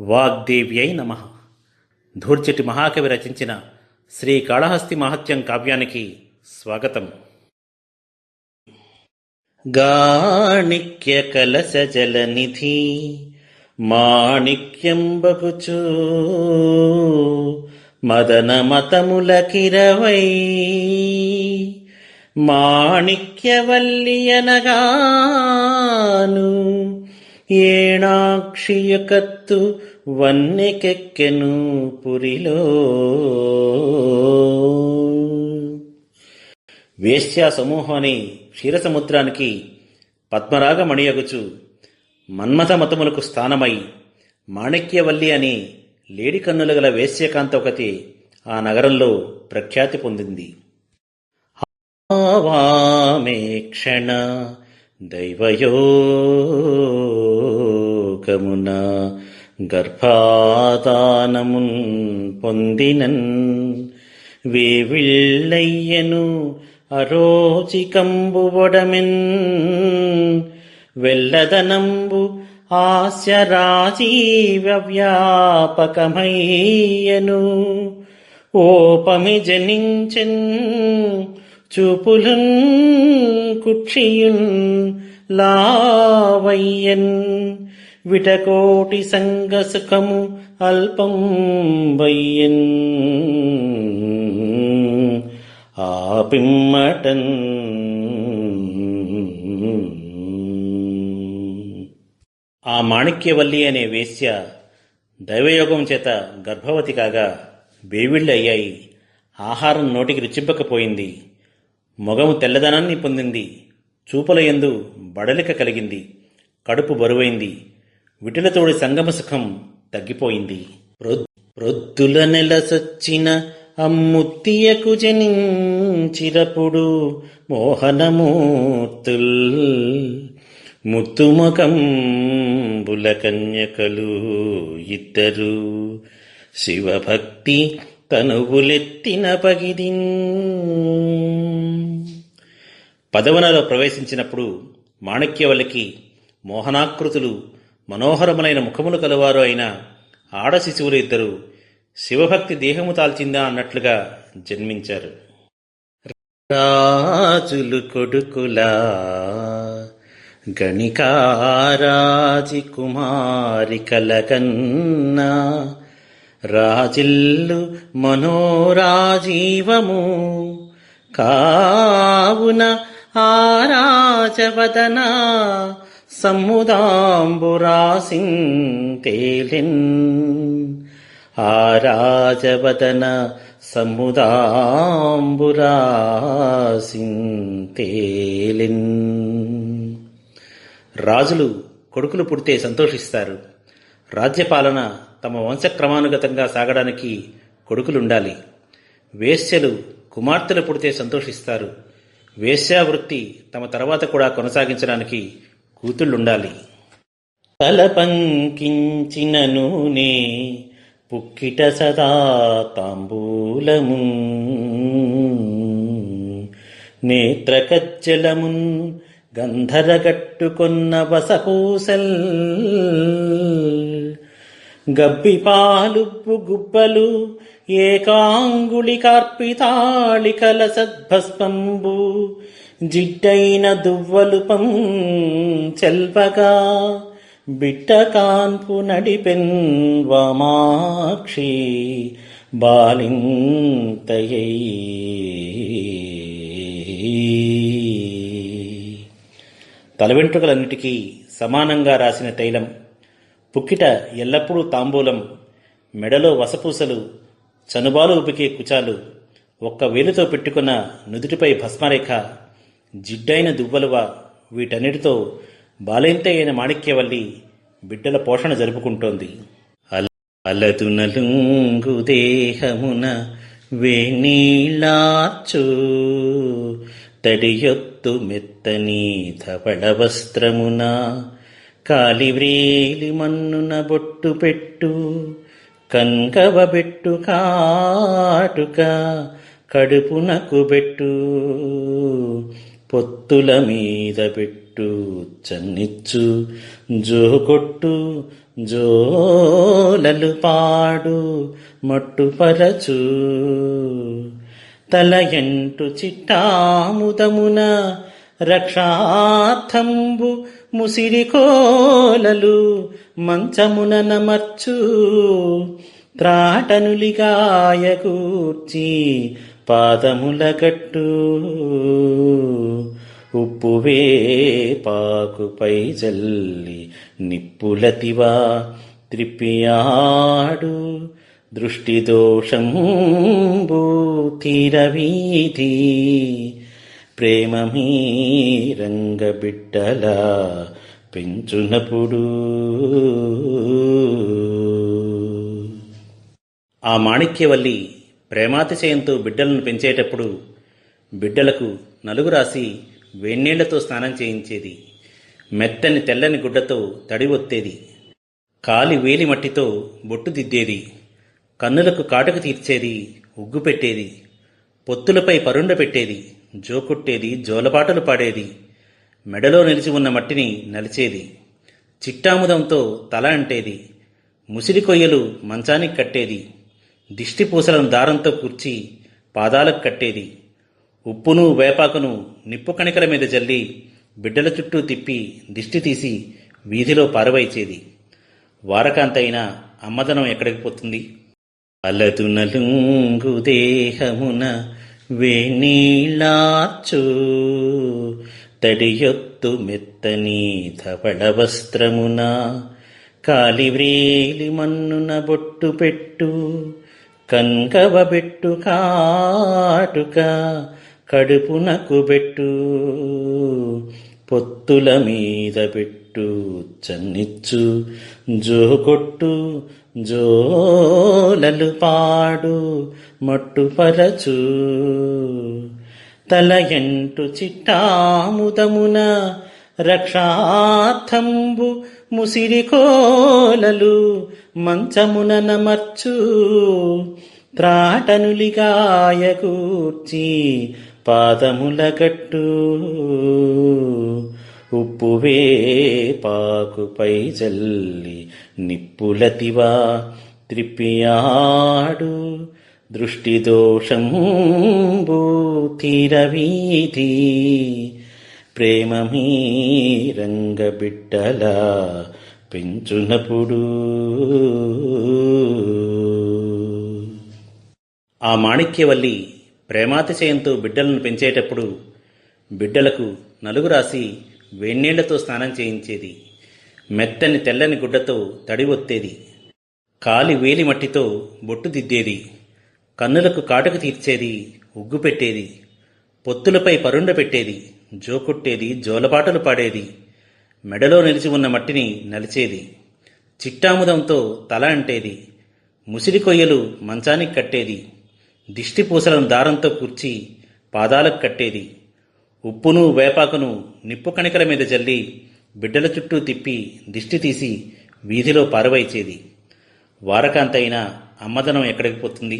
వాగ్దేవ్యై నమ. ధూర్చటి మహాకవి రచించిన శ్రీ కాళహస్తి మహత్యం కావ్యానికి స్వాగతం. గాణిక్య కలశ జలనిధి మాణిక్యం బగుచూ మదన మతముల కిరవై మాణిక్యవల్లియనగాను ఏణాక్షియకత్తు వన్నెకెక్కెను పురిలో. వేశ్యా సమూహాన్ని క్షీరసముద్రానికి పద్మరాగ మణియగుచు మన్మథ మతములకు స్థానమై మాణిక్యవల్లి అని లేడి కన్నుల గల వేశ్యకాంత ఒకటి ఆ నగరంలో ప్రఖ్యాతి పొందింది. ఆవామే క్షణ దైవయోగమున గర్భాదానమున్ పొందినన్ వేవిళ్ళయ్యను అరోచికంబువడమెన్ వెల్లదనంబు ఆస్యరాజీవ్యాపకమయ్యను ఓపమి జనించెన్ చూపులున్ కుక్షియున్ లావయ్యన్ విటకోటి సంగ సుఖము అల్పం వయ్యన్ ఆపిమ్మటన్ ఆ మాణిక్యవల్లి అనే వేశ్య దైవయోగం చేత గర్భవతి కాగా బేవిళ్ళు అయ్యాయి ఆహారం నోటికి రుచింపకపోయింది మొగము తెల్లదనాన్ని పొందింది చూపుల యందు బడలిక కలిగింది కడుపు బరువైంది విటులతోడి సంగమ సుఖం తగ్గిపోయింది. ప్రొద్దుల నెలసొచ్చిన అమ్ముత్తియకు జనించిరపుడు మోహనమూర్తుల్ ముత్తుముఖంబుల కన్యకలు ఇద్దరు. శివభక్తి తనువులెత్తిన పగిదిన్ పదవనలో ప్రవేశించినప్పుడు మాణిక్యవల్లికి మోహనాకృతులు మనోహరములైన ముఖములు కలవారు అయిన ఆడ శిశువులు ఇద్దరు శివభక్తి దేహము తాల్చిందా అన్నట్లుగా జన్మించారు. రాజులు కొడుకులా గణికారాజి కుమారి కలకన్నా రాజిల్లు మనోరాజీవము కావున ఆరాజవదన సముదాంబురాసింతేలిన్ ఆరాజవదన సముదాంబురాసింతేలిన్ రాజులు కొడుకులు పుడితే సంతోషిస్తారు. రాజ్యపాలన తమ వంశక్రమానుగతంగా సాగడానికి కొడుకులుండాలి. వేశ్యలు కుమార్తెలు పుడితే సంతోషిస్తారు. వేశ్యావృత్తి తమ తర్వాత కూడా కొనసాగించడానికి కూతుళ్ళుండాలి. తలపంకించిన నూనె పుక్కిట సదా తాంబూలము. నేత్రకజ్జలమున్ గంధరగట్టుకొన్న వసపూసల్. గబ్బిపాలుప్పు గుబ్బలు ఏకాంగుళి కార్పితాళికల సద్భస్పంబు జిడ్డైన దువ్వలుపం చెల్పగా బిట్ట కాన్పు నడిపెన్ వమాక్షి బాలింతయ్యై తల వెంట్రుకలన్నిటికీ సమానంగా రాసిన తైలం పుక్కిట ఎల్లప్పుడూ తాంబూలం మెడలో వసపూసలు చనుబాలు ఉపికే కుచాలు ఒక్క వేలుతో పెట్టుకున్న నుదుటిపై భస్మరేఖ జిడ్డైన దువ్వలువ వీటన్నిటితో బాలెంత అయిన మాణిక్యవల్లి బిడ్డల పోషణ జరుపుకుంటోంది. అల దేహమున వేణీళ్ళార్చు తడియొత్తు మెత్తని ధవళ వస్త్రమున కాలివ్రేలి మన్నున బొట్టు పెట్టు కంకవ బెట్టు కాటుక కడుపునకు బెట్టు పొత్తుల మీద పెట్టు చన్నిచ్చు జోకొట్టు జోలలు పాడు మట్టుపరచు తల ఎంటు చిట్టాముదమున రక్షార్థంబు ముసిరి కోలలు మంచమున నమర్చు త్రాటనులిగాయకూర్చి పాదముల గట్టు. ఉప్పు వేపాకుపై జల్లి నిప్పులతివా త్రిపియాడు దృష్టి భూ తీరవీధి ప్రేమ మీ రంగబిడ్డల పెంచునప్పుడు ఆ మాణిక్యవల్లి ప్రేమాతిశయంతో బిడ్డలను పెంచేటప్పుడు బిడ్డలకు నలుగు రాసి వేన్నీళ్ళతో స్నానం చేయించేది. మెత్తని తెల్లని గుడ్డతో తడి ఒత్తేది. కాలి వేలి మట్టితో బొట్టు దిద్దేది. కన్నులకు కాటకు తీర్చేది ఉగ్గు పెట్టేది. పొత్తులపై పరుండ పెట్టేది. జోకొట్టేది జోలపాటలు పాడేది మెడలో నిలిచి ఉన్న మట్టిని నలిచేది చిట్టాముదంతో తల అంటేది ముసిరి కొయ్యలు మంచానికి కట్టేది దిష్టి పూసలను దారంతో కూర్చి పాదాలకు కట్టేది ఉప్పును వేపాకును నిప్పు కణికల మీద జల్లి బిడ్డల చుట్టూ తిప్పి దిష్టి తీసి వీధిలో పారవైచేది వారకాంతైనా అమ్మదనం ఎక్కడికి పోతుంది? అలదునలుంగు దేహమున వేణీళ్ళార్చు తడియొత్తు మెత్తని ధవళ వస్త్రమున కాలివ్రేలి మన్నున బొట్టు పెట్టు కంకవ బెట్టు కాటుక కడుపునకు పెట్టు పొత్తుల మీద పెట్టు చన్నిచ్చు జోకొట్టు జోలలు పాడు మట్టుపరచు తల ఎంటు చిట్టాముదమున రక్షార్థంబు ముసిరి కోలలు మంచమున నమర్చు. త్రాటనులిగాయకూర్చి పాదముల గట్టు ఉప్పు వేపాకుపై చల్లి నిప్పులతివా త్రిప్పియాడు. దృష్టి దోషంబు తీరవీధి. ప్రేమ మీ రంగబిడ్డలా పెంచునప్పుడు ఆ మాణిక్యవల్లి ప్రేమాతిశయంతో బిడ్డలను పెంచేటప్పుడు బిడ్డలకు నలుగు రాసి వెన్నీళ్ళతో స్నానం చేయించేది. మెత్తని తెల్లని గుడ్డతో తడి ఒత్తేది కాలి వేలి మట్టితో బొట్టు దిద్దేది. కన్నులకు కాటుకు తీర్చేది ఉగ్గు పెట్టేది. పొత్తులపై పరుండ పెట్టేది జోకొట్టేది జోలపాటలు పాడేది. మెడలో నిలిచి ఉన్న మట్టిని నలిచేది. చిట్టాముదంతో తల అంటేది. ముసిరి కొయ్యలు మంచానికి కట్టేది. దిష్టి పూసలను దారంతో కూర్చి పాదాలకు కట్టేది. ఉప్పును వేపాకును నిప్పు కణికల మీద జల్లి బిడ్డల చుట్టూ తిప్పి దిష్టి తీసి వీధిలో పారవైచేది వారకాంతైనా అమ్మదనం ఎక్కడికి పోతుంది?